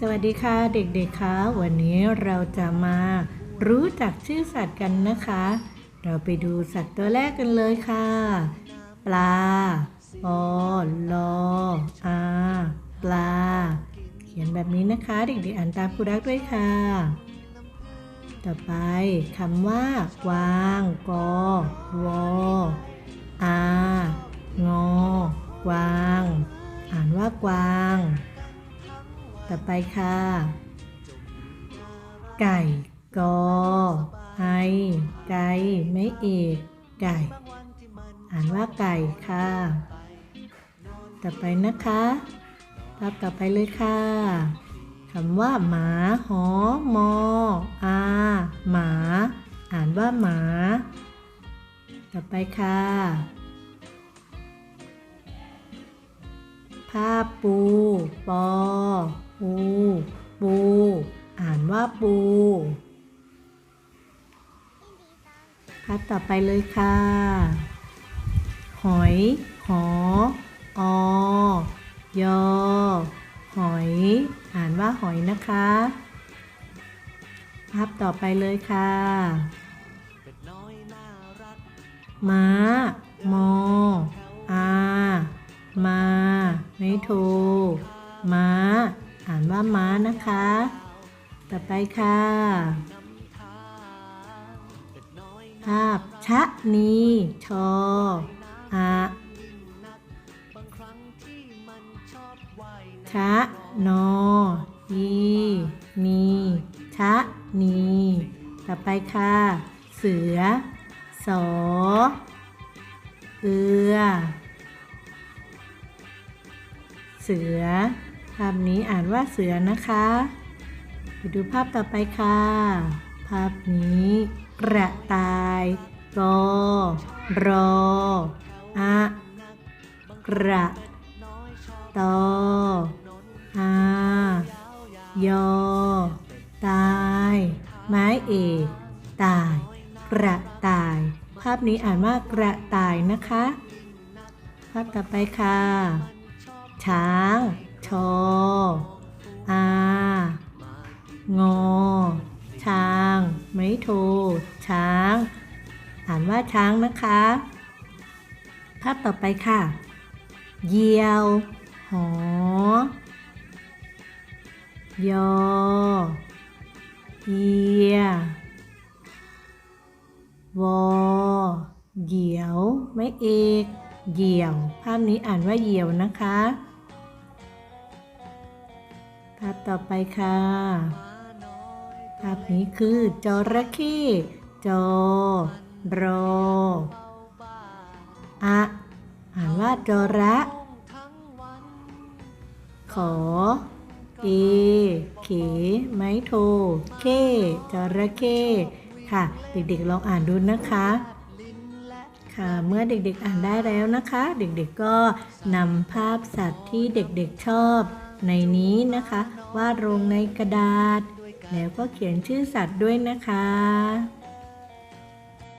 สวัสดีค่ะเด็กๆคะวันนี้เราจะมารู้จักชื่อสัตว์กันนะคะ เราไปดูสัตว์ตัวแรกกันเลยค่ะ ปลาปอลออาปลา เขียนแบบนี้นะคะ เด็กๆอ่านตามครูรักด้วยค่ะ ต่อไปคำว่ากวางกอวออางอกวาง อ่านว่ากวาง ต่อไปค่ะ ไก่กอไอไก่ไม่เอกไก่ อ่านว่าไก่ค่ะ ต่อไปนะคะภาพต่อไปเลยค่ะคำว่า หมาหอมออาหมา อ่านว่าหมา ต่อไปค่ะภาปู ปอ ปูปู อ่านว่าปูภาพต่อไปเลยค่ะ หอยหออยอ หอย อ่านว่าหอยนะคะภาพต่อไปเลยค่ะม้ามอ อา มา ไม่ถูกม้า อ่านว่าม้านะคะ ต่อไปค่ะ ภาพชะนีชออะชะนอยีนีชะนีต่อไปค่ะ เสือ สอ เอือ เสือ ภาพนี้อ่านว่าเสือนะคะไปดูภาพต่อไปค่ะ ภาพนี้ กระต่าย กอ รอ อะ กระ ตอ อา ยอ ตาย ไม้เอกตาย กระต่าย ภาพนี้อ่านว่ากระต่ายนะคะ ภาพต่อไปค่ะ ช้าง ชออางอ ช้าง ไม่โท ช้าง อ่านว่าช้างนะคะ ภาพต่อไปค่ะเหยี่ยว หอ ยอ เยียวอเหยี่ยว ไม่เอก เหยี่ยว ภาพนี้อ่านว่าเหยี่ยวนะคะาพต่อไปค่ะ ภาพนี้คือจระเข้จอรออะอ่านว่าจระขอเอเขไม้โทเคจระเข้ค่ะ เด็กๆลองอ่านดูนะคะ ค่ะ เมื่อเด็กๆอ่านได้แล้วนะคะ เด็กๆก็นำภาพสัตว์ที่เด็กๆชอบ ในนี้นะคะ วาดลงในกระดาษ แล้วก็เขียนชื่อสัตว์ด้วยนะคะ